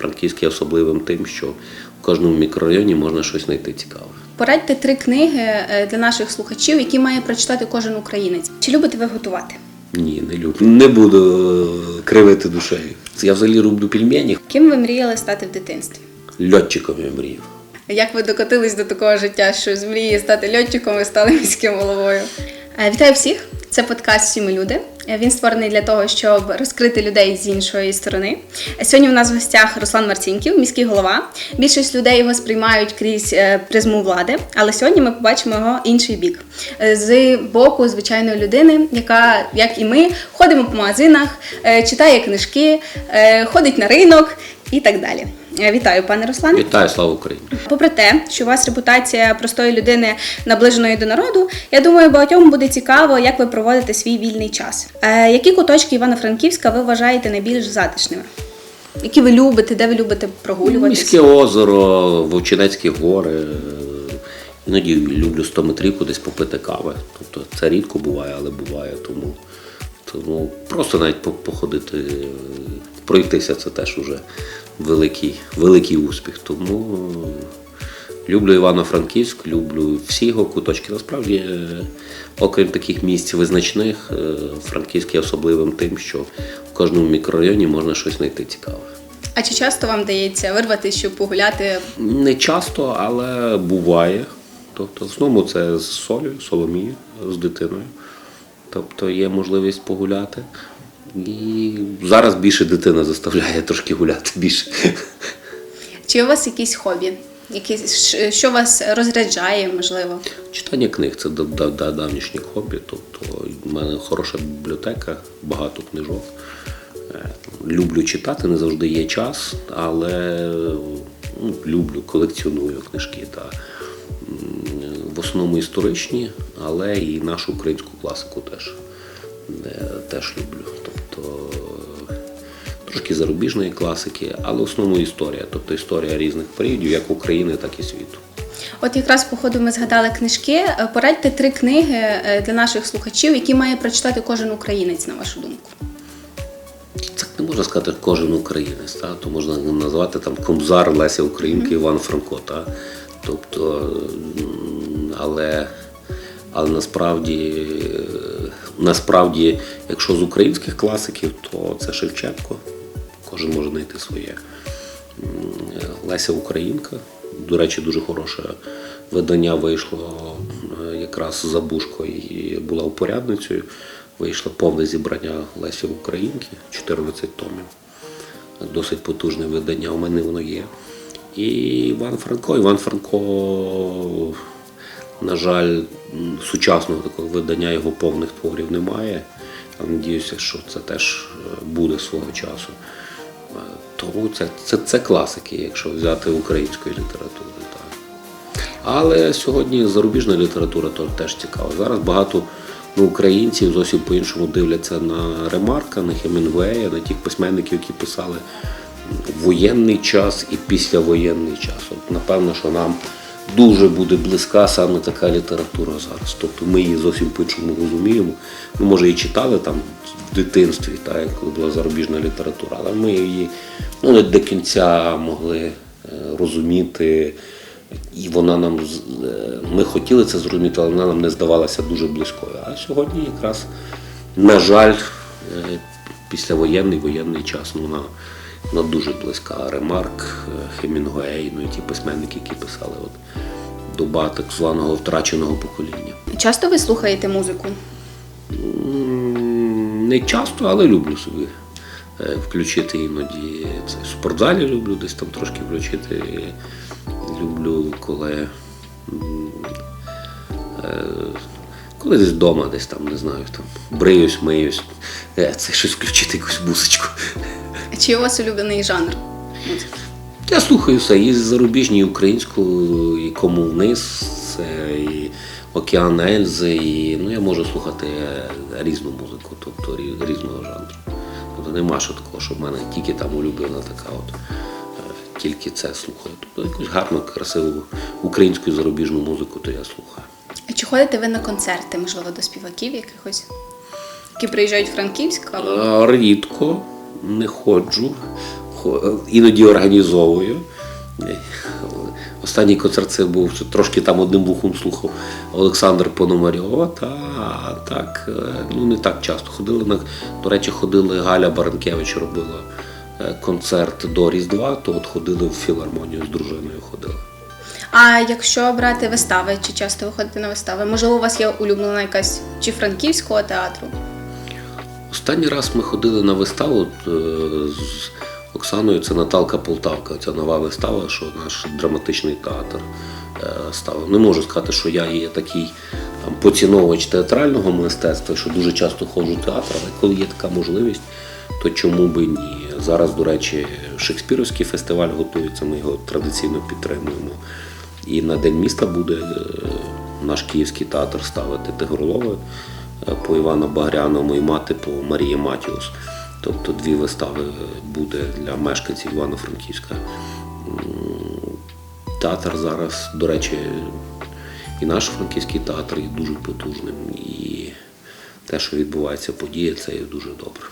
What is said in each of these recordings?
Франківськ є особливим тим, що в кожному мікрорайоні можна щось знайти цікаве. Порадьте три книги е, для наших слухачів, які має прочитати кожен українець. Чи любите ви готувати? Ні, не люблю. Не буду е, кривити душею. Я взагалі люблю пельмені. Ким ви мріяли стати в дитинстві? Льотчиком я мріяв. Як ви докотились до такого життя, що з мрії стати льотчиком ви стали міським головою? Е, Вітаю всіх! Це подкаст «Всі ми люди. Він створений для того, щоб розкрити людей з іншої сторони. Сьогодні у нас в гостях Руслан Марцінків, міський голова. Більшість людей його сприймають крізь е, призму влади, але сьогодні ми побачимо його інший бік Е, з боку звичайної людини, яка, як і ми, ходимо по магазинах, е, читає книжки, ходить на ринок і так далі. Е, Вітаю, пане Руслане. Вітаю, слава Україні! Попри те, що у вас репутація простої людини наближеної до народу, я думаю, багатьом буде цікаво, як ви проводите свій вільний час. Е, які куточки Івано-Франківська ви вважаєте найбільш затишними? Які ви любите, де ви любите прогулюватися? Міське озеро, Вовчинецькі гори. Іноді люблю 100 метрів кудись попити кави. Тобто це рідко буває, але буває. Тому, тому просто навіть походити, пройтися це теж уже великий, великий успіх. Тому е, люблю Івано-Франківськ, люблю всі його куточки. Насправді, е, окрім таких місць визначних, е, Франківськ є особливим тим, що в кожному мікрорайоні можна щось знайти цікаве. А чи часто вам дається вирватися, щоб погуляти? Не часто, але буває. Тобто, в основному це з солью, соломією, з дитиною. Тобто є можливість погуляти. І зараз більше дитина заставляє трошки гуляти більше. Чи у вас якісь хобі? Якісь, що вас розряджає, можливо? Читання книг це да- да- да- давнішнє хобі. Тобто в мене хороша бібліотека, багато книжок. Е, Люблю читати, не завжди є час, але ну, люблю, колекціоную книжки. Та, в основному історичні, але і нашу українську класику теж, е, теж люблю. Трошки зарубіжної класики, але в основному історія, тобто історія різних періодів, як України, так і світу. От якраз по ходу ми згадали книжки. Е, Порадьте три книги е, для наших слухачів, які має прочитати кожен українець, на вашу думку. Це не можна сказати кожен українець, та? то можна назвати там Комзар, Леся Українка, Іван Франко. Та? Тобто, але, але насправді, е, насправді, якщо з українських класиків, то це Шевченко. Кожен може знайти своє. Леся Українка. До речі, дуже хороше видання вийшло е, якраз за Бушко і була упорядницею. Вийшло повне зібрання Лесі Українки, 14 томів. Досить потужне видання, у мене воно є. І Іван Франко. Іван Франко, на жаль, сучасного такого видання його повних творів немає. Але надіюся, що це теж е, буде свого часу. Тому це, це, це класики, якщо взяти української літератури. Так. Але сьогодні зарубіжна література то теж цікава. Зараз багато ну, українців зовсім по-іншому дивляться на Ремарка, на Хемінгуея, на тих письменників, які писали воєнний час і післявоєнний час. От, напевно, що нам дуже буде близька саме така література зараз. Тобто ми її зовсім по-іншому розуміємо. Ми, може, і читали там в дитинстві, так, коли була зарубіжна література, але ми її ну, не до кінця могли е, розуміти. І вона нам е, ми хотіли це зрозуміти, але вона нам не здавалася дуже близькою. А сьогодні якраз, на жаль, е, післявоєнний воєнний час ну, вона, вона дуже близька. Ремарк, е, Хемінгуей, ну і ті письменники, які писали от, доба так званого втраченого покоління. Часто ви слухаєте музику? Не часто, але люблю собі е, включити іноді. Це в спортзалі люблю десь там трошки включити. Люблю, коли, е, коли десь вдома, десь там, не знаю, там бриюсь, миюсь, це щось включити якусь музичку. Чи у вас улюблений жанр музики? Я слухаю все, і зарубіжні, і українську, і кому вниз, це і Океан Ельзи, і ну, я можу слухати е, різну музику, тобто різного жанру. Тобто нема що такого, що в мене тільки там улюблена така от, е, тільки це слухаю. Тобто якусь гарну, красиву українську зарубіжну музику, то я слухаю. А Чи ходите ви на концерти, можливо, до співаків якихось, які приїжджають в Франківськ? Або... Е, Рідко не ходжу. іноді організовую. Останній концерт це був трошки там одним вухом слухав Олександр Пономарьова. Та так, е, ну не так часто ходили. На, до речі, ходили Галя Баранкевич робила е, концерт до Різдва, то от ходили в філармонію з дружиною ходили. А якщо брати вистави, чи часто ви ходите на вистави? Можливо, у вас є улюблена якась чи франківського театру? Останній раз ми ходили на виставу е, з Оксаною, це Наталка Полтавка, ця нова вистава, що наш драматичний театр е, ставив. Не можу сказати, що я є такий там, поціновувач театрального мистецтва, що дуже часто ходжу в театр, але коли є така можливість, то чому би ні? Зараз, до речі, Шекспірівський фестиваль готується, ми його традиційно підтримуємо. І на День міста буде е, наш київський театр ставити Тигролови по Івану Багряному і мати по Марії Матіус. Тобто дві вистави буде для мешканців Івано-Франківська. Театр зараз, до речі, і наш франківський театр є дуже потужним. І те, що відбувається подія, це є дуже добре.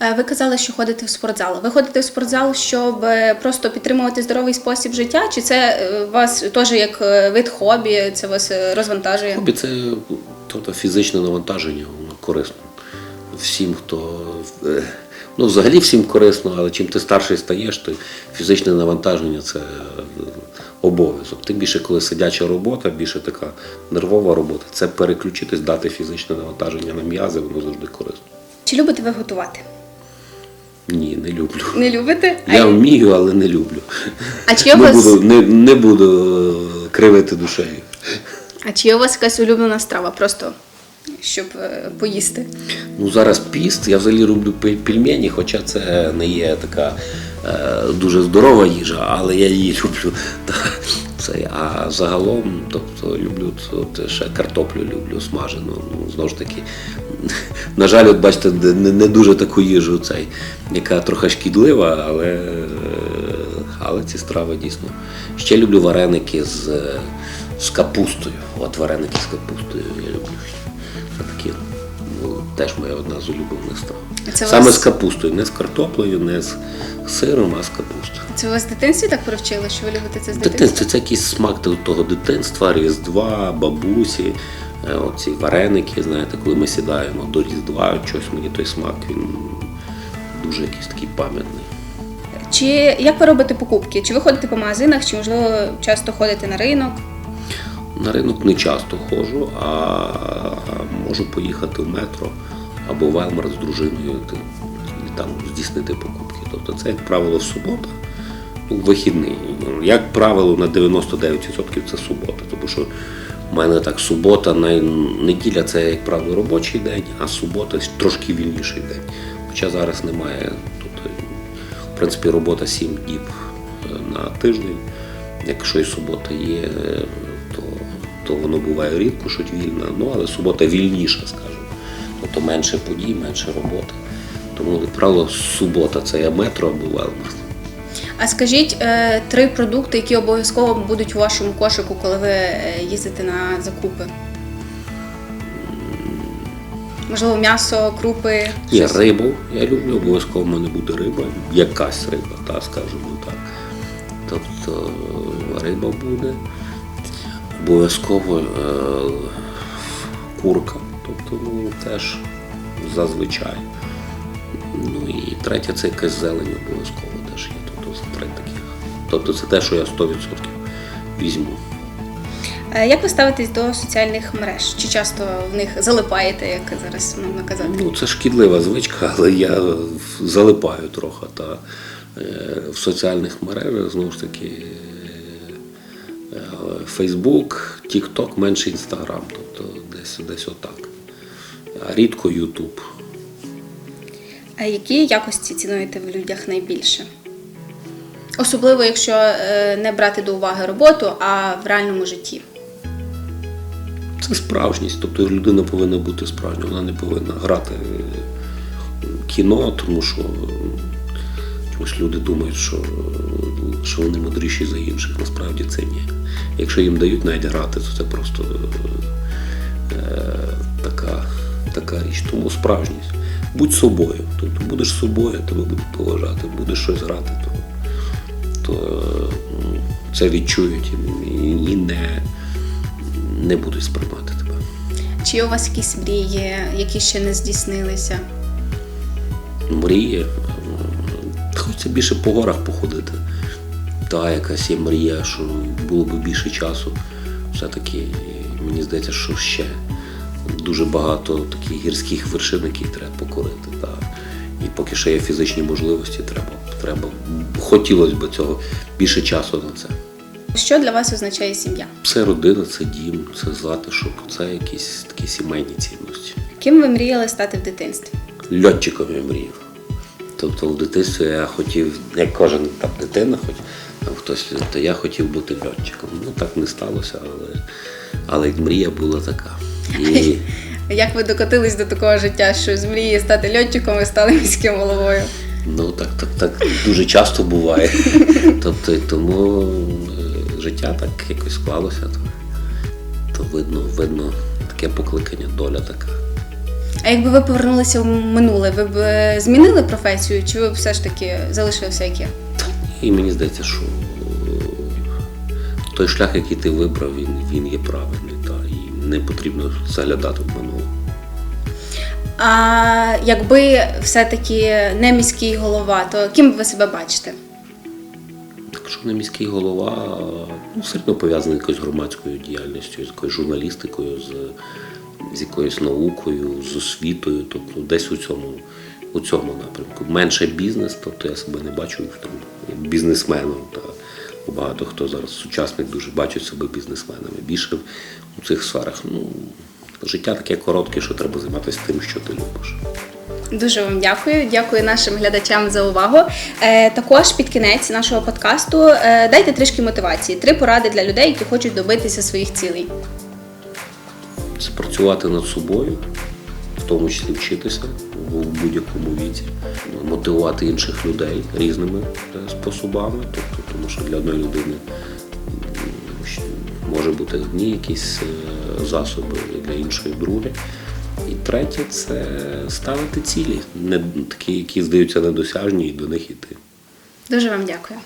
Е, Ви казали, що ходите в спортзал. Ви ходите в спортзал, щоб е, просто підтримувати здоровий спосіб життя, чи це е, вас теж як вид хобі, це вас розвантажує? Хобі це тобто, фізичне навантаження, воно корисно. Всім, хто ну взагалі всім корисно, але чим ти старший стаєш, то фізичне навантаження це обов'язок. Тим більше, коли сидяча робота, більше така нервова робота, це переключитись, дати фізичне навантаження на м'язи, воно завжди корисно. Чи любите ви готувати? Ні, не люблю. Не любите? Я вмію, але не люблю. А чи є у не, вас, буду, не, не буду е, кривити душею. а чи є у вас якась улюблена страва, просто щоб е, поїсти? Ну зараз піст. Я взагалі роблю пель- пельмені, хоча це не є така е, дуже здорова їжа, але я її люблю. Та, Це, а загалом, тобто люблю от, ще картоплю люблю смажену. Ну, знову ж таки, на жаль, от бачите, не, не дуже таку їжу, цей, яка трохи шкідлива, але, але ці страви дійсно. Ще люблю вареники з, з капустою. От вареники з капустою я люблю. Це такі ну, теж моя одна з улюблених страв. Це Саме вас- з капустою, не з картоплею, не з сиром, а з капустою. Це у вас в дитинстві так привчили, що ви любите це з дитинства? Дитинство це якийсь смак того- дитинства, Різдва, бабусі, оці вареники, знаєте, коли ми сідаємо до Різдва, щось мені той смак, він дуже якийсь такий пам'ятний. Чи як ви робите покупки? Чи ви ходите по магазинах, чи можливо часто ходите на ринок? На ринок не часто ходжу, а можу поїхати в метро або в Елмар з дружиною і там здійснити покупки. Тобто це, як правило, в субота, ну, вихідний. Як правило, на 99% це субота, тому що в мене так субота, неділя це, як правило, робочий день, а субота трошки вільніший день. Хоча зараз немає тут, в принципі, робота 7 діб е, на тиждень. Якщо і субота є, е, то, то воно буває рідко, що вільна, ну але субота вільніша, скажімо. Тобто менше подій, менше роботи. Тому, як правило, субота це є метро Велмар. А скажіть е, три продукти, які обов'язково будуть у вашому кошику, коли ви е, їздите на закупи. Можливо, м'ясо, крупи. Ні, щось? рибу я люблю, обов'язково в мене буде риба, якась риба, та, скажімо так. Тобто е, риба буде. Обов'язково е, курка, тобто ну, теж зазвичай. Ну і третє це якась зелень обов'язково Тобто це те, що я 100% візьму. Е, Як ви ставитесь до соціальних мереж? Чи часто в них залипаєте, як зараз можна казати? Ну, це шкідлива звичка, але я залипаю трохи. Та, е, в соціальних мережах, знову ж таки, е, Фейсбук, Тікток, менше Інстаграм, тобто десь, десь отак. А рідко Ютуб. А які якості цінуєте в людях найбільше? Особливо, якщо е, не брати до уваги роботу, а в реальному житті. Це справжність, тобто людина повинна бути справжня, вона не повинна грати е, кіно, тому що чомусь люди думають, що, що вони мудріші за інших. Насправді це ні. Якщо їм дають навіть грати, то це просто е, така, така річ. Тому справжність. будь собою. Тобто будеш собою, тебе будуть поважати, будеш щось грати, то, це відчують і, не, не будуть сприймати тебе. Чи є у вас якісь мрії, які ще не здійснилися? Мрії. е, Хочеться більше по горах походити. Та якась є мрія, що було б більше часу. Все-таки мені здається, що ще дуже багато таких гірських вершин, які треба покорити. Та. І поки ще є фізичні можливості, треба, треба хотілося б цього більше часу на це. Що для вас означає сім'я? Це родина, це дім, це затишок, це якісь такі сімейні цінності. Ким ви мріяли стати в дитинстві? льотчиком я мріяв. Тобто в дитинстві я хотів, як кожен там дитина, хоч там хтось, то я хотів бути льотчиком. Ну так не сталося, але, але мрія була така. І Як ви докотились до такого життя, що з мрії стати льотчиком ви стали міським головою? Ну так, так, так дуже часто буває. Тобто тому е, життя так якось склалося, то, то видно, видно таке покликання, доля така. А якби ви повернулися в минуле, ви б е, змінили професію, чи ви б все ж таки залишилися як є? І мені здається, що е, той шлях, який ти вибрав, він, він є правильний, та, і не потрібно заглядати в минуле. А якби все-таки не міський голова, то ким ви себе бачите? Якщо не міський голова, ну, все одно пов'язаний якоюсь громадською діяльністю, з якоюсь журналістикою, з, з якоюсь наукою, з освітою, тобто десь у цьому, у цьому напрямку. Менше бізнес, тобто я себе не бачу там, бізнесменом. Та, багато хто зараз сучасник дуже бачить себе бізнесменами. Більше у цих сферах. Ну, життя таке коротке, що треба займатися тим, що ти любиш. Дуже вам дякую. Дякую нашим глядачам за увагу. Е, також під кінець нашого подкасту е, дайте трішки мотивації. Три поради для людей, які хочуть добитися своїх цілей. це працювати над собою, в тому числі вчитися в будь-якому віці, мотивувати інших людей різними е, способами. Тобто, тому що для одної людини може бути одні якісь е, засоби, для іншої другі. І третє це ставити цілі, не такі, які здаються недосяжні, і до них іти. Дуже вам дякую.